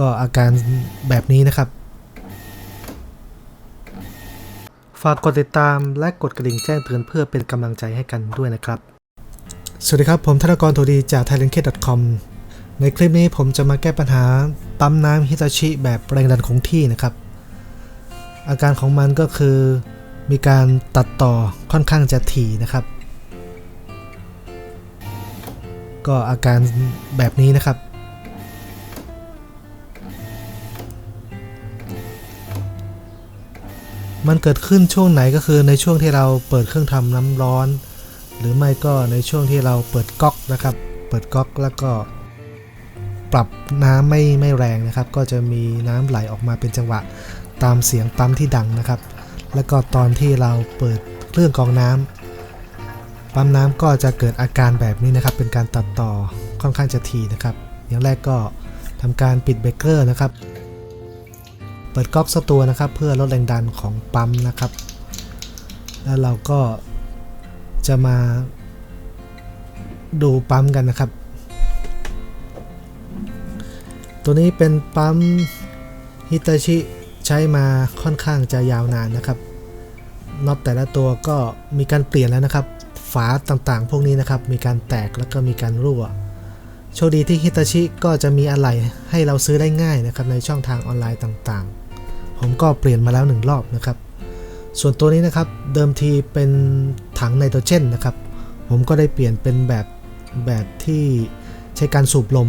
ก็อาการแบบนี้นะครับ ฝากกดติดตามและกดกระดิ่งแจ้งเตือนเพื่อเป็นกำลังใจให้กันด้วยนะครับ สวัสดีครับ ผมธนกรโทดีจาก t h a i l a n d k c o m ในคลิปนี้ผมจะมาแก้ปัญหาปั๊มน้ำฮิตาชิแบบแรงดันคงที่นะครับ อาการของมันก็คือมีการตัดต่อค่อนข้างจะถี่นะครับ ก็อาการแบบนี้นะครับ มันเกิดขึ้นช่วงไหนก็คือในช่วงที่เราเปิดเครื่องทำน้ำร้อน หรือไม่ก็ในช่วงที่เราเปิดก๊อกนะครับ เปิดก๊อกแล้วก็ ปรับน้ำไม่ไม่แรงนะครับ ก็จะมีน้ำไหลออกมาเป็นจังหวะตามเสียงปั๊มที่ดังนะครับ แล้วก็ตอนที่เราเปิดเครื่องกรองน้ำปั๊มน้ำก็จะเกิดอาการแบบนี้นะครับ เป็นการตัดต่อค่อนข้างจะถี่นะครับ อย่างแรกก็ทำการปิดเบรกเกอร์นะครับ เปิดก๊อกสักตัวนะครับ เพื่อลดแรงดันของปั๊มนะครับ แล้วเราก็จะมาดูปั๊มกันนะครับ ตัวนี้เป็นปั๊มฮิตาชิใช้มาค่อนข้างจะยาวนานนะครับน็อตแต่ละตัวก็มีการเปลี่ยนแล้วนะครับ ฝาต่างๆ พวกนี้นะครับ มีการแตกแล้วก็มีการรั่ว โชคดีที่ฮิตาชิก็จะมีอะไหล่ให้เราซื้อได้ง่ายนะครับในช่องทางออนไลน์ต่างๆ ผมก็เปลี่ยนมาแล้วหนึ่งรอบนะครับ ส่วนตัวนี้นะครับเดิมทีเป็นถังไนโตรเจนนะครับ ผมก็ได้เปลี่ยนเป็นแบบแบบที่ใช้การสูบลม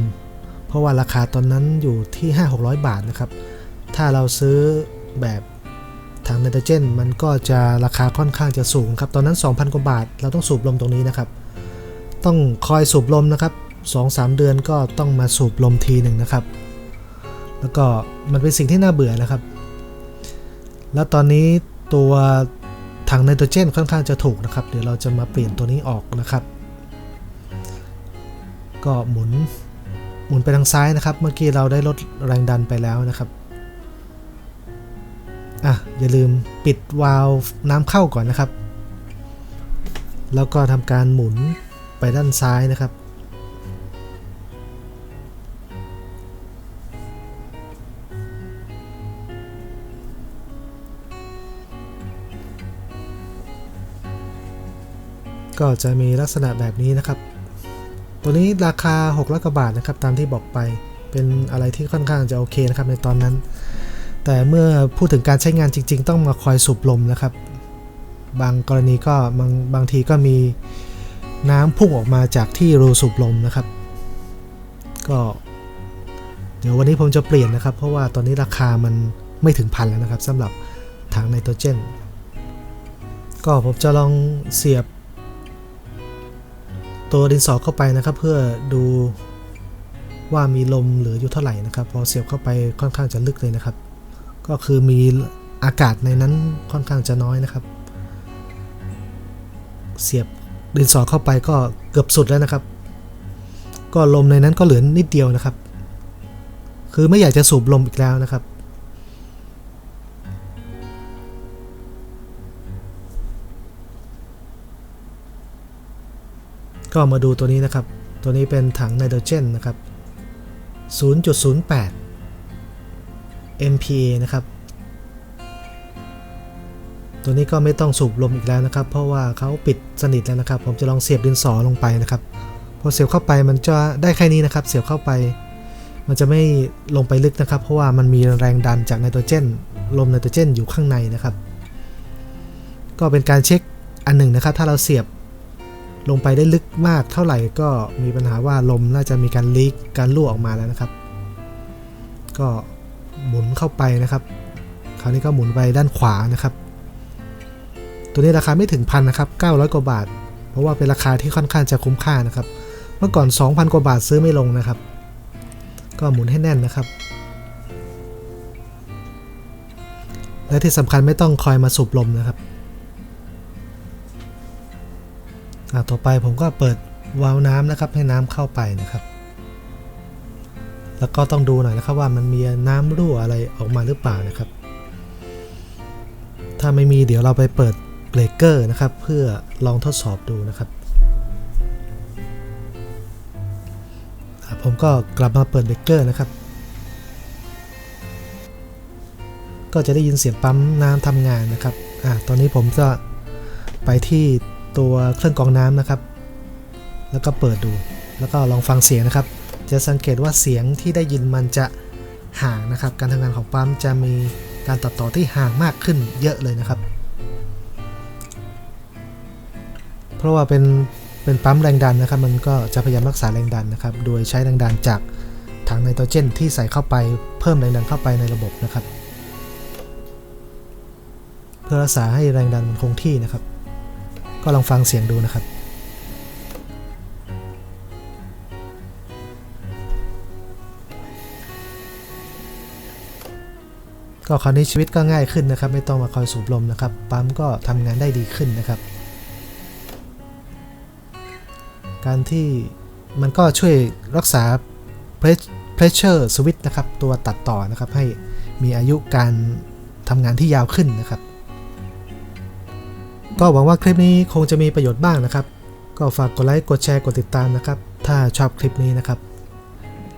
เพราะว่าราคาตอนนั้นอยู่ที่ 5-600 บาทนะครับ ถ้าเราซื้อแบบถังไนโตรเจนมันก็จะราคาค่อนข้างจะสูงครับ ตอนนั้น 2,000 กว่าบาท เราต้องสูบลมตรงนี้นะครับ ต้องคอยสูบลมนะครับ2-3 เดือนก็ต้องมาสูบลมทีหนึ่งนะครับ แล้วก็มันเป็นสิ่งที่น่าเบื่อนะครับ แล้วตอนนี้ตัวถังไนโตรเจนค่อนข้างจะถูกนะครับ เดี๋ยวเราจะมาเปลี่ยนตัวนี้ออกนะครับ ก็หมุนหมุนไปทางซ้ายนะครับ เมื่อกี้เราได้ลดแรงดันไปแล้วนะครับอะอย่าลืมปิดวาล์วน้ำเข้าก่อนนะครับ แล้วก็ทำการหมุนไปด้านซ้ายนะครับ ก็จะมีลักษณะแบบนี้นะครับ ตัวนี้ราคา600กว่าบาทนะครับ ตามที่บอกไปเป็นอะไรที่ค่อนข้างจะโอเคนะครับในตอนนั้น แต่เมื่อพูดถึงการใช้งานจริง ๆ ต้องมาคอยสูบลมนะครับ บางกรณีก็บางบางทีก็มีน้ำพุ่งออกมาจากที่รูสูบลมนะครับ ก็ เดี๋ยววันนี้ผมจะเปลี่ยนนะครับ เพราะว่าตอนนี้ราคามันไม่ถึงพันแล้วนะครับสำหรับถังไนโตรเจน ก็ผมจะลองเสียบ ตัวดินสอเข้าไปนะครับ เพื่อดูว่ามีลมเหลืออยู่เท่าไหร่นะครับ พอเสียบเข้าไปค่อนข้างจะลึกเลยนะครับ ก็คือมีอากาศในนั้นค่อนข้างจะน้อยนะครับ เสียบดินสอเข้าไปก็เกือบสุดแล้วนะครับ ก็ลมในนั้นก็เหลือนิดเดียวนะครับ คือไม่อยากจะสูบลมอีกแล้วนะครับ ก็มาดูตัวนี้นะครับ ตัวนี้เป็นถังไนโตรเจนนะครับ 0.08 MPa นะครับ ตัวนี้ก็ไม่ต้องสูบลมอีกแล้วนะครับ เพราะว่าเขาปิดสนิทแล้วนะครับ ผมจะลองเสียบดินสอลงไปนะครับ พอเสียบเข้าไปมันจะได้แค่นี้นะครับ เสียบเข้าไป มันจะไม่ลงไปลึกนะครับ เพราะว่ามันมีแรงดันจากไนโตรเจน ลมไนโตรเจนอยู่ข้างในนะครับ ก็เป็นการเช็คอันหนึ่งนะครับ ถ้าเราเสียบ ลงไปได้ลึกมากเท่าไหร่ก็มีปัญหาว่าลมน่าจะมีการลีกการรั่วออกมาแล้วนะครับ ก็หมุนเข้าไปนะครับ คราวนี้ก็หมุนไปด้านขวานะครับ ตัวนี้ราคาไม่ถึงพันนะครับ 900 กว่าบาท เพราะว่าเป็นราคาที่ค่อนข้างจะคุ้มค่านะครับ เมื่อก่อน 2,000 กว่าบาทซื้อไม่ลงนะครับ ก็หมุนให้แน่นนะครับ และที่สำคัญไม่ต้องคอยมาสูบลมนะครับ ต่อไปผมก็เปิดวาล์วน้ำนะครับให้น้ำเข้าไปนะครับ แล้วก็ต้องดูหน่อยนะครับว่ามันมีน้ำรั่วอะไรออกมาหรือเปล่านะครับ ถ้าไม่มีเดี๋ยวเราไปเปิดเบรกเกอร์นะครับ เพื่อลองทดสอบดูนะครับอ่าผมก็กลับมาเปิดเบรกเกอร์นะครับ ก็จะได้ยินเสียงปั๊มน้ำทำงานนะครับอะตอนนี้ผมก็ไปที่ ตัวเครื่องกรองน้ำนะครับ แล้วก็เปิดดู แล้วก็ลองฟังเสียงนะครับ จะสังเกตว่าเสียงที่ได้ยินมันจะห่างนะครับ การทำงานของปั๊มจะมีการตัดต่อที่ห่างมากขึ้นเยอะเลยนะครับ เพราะว่าเป็นเป็นปั๊มแรงดันนะครับ มันก็จะพยายามรักษาแรงดันนะครับ โดยใช้แรงดันจากถังไนโตรเจนที่ใส่เข้าไปเพิ่มแรงดันเข้าไปในระบบนะครับ เพื่อรักษาให้แรงดันมันคงที่นะครับ ก็ลองฟังเสียงดูนะครับก็คราวนี้ชีวิตก็ง่ายขึ้นนะครับ ไม่ต้องมาคอยสูบลมนะครับ ปั๊มก็ทำงานได้ดีขึ้นนะครับ การที่มันก็ช่วยรักษา pressure switch นะครับ ตัวตัดต่อนะครับ ให้มีอายุการทำงานที่ยาวขึ้นนะครับ ก็หวังว่าคลิปนี้คงจะมีประโยชน์บ้างนะครับ ก็ฝากกดไลค์กดแชร์กดติดตามนะครับ ถ้าชอบคลิปนี้นะครับ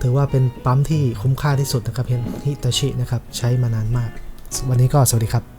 ถือว่าเป็นปั๊มที่คุ้มค่าที่สุดนะครับเฮนฮิตาชินะครับ ใช้มานานมาก วันนี้ก็สวัสดีครับ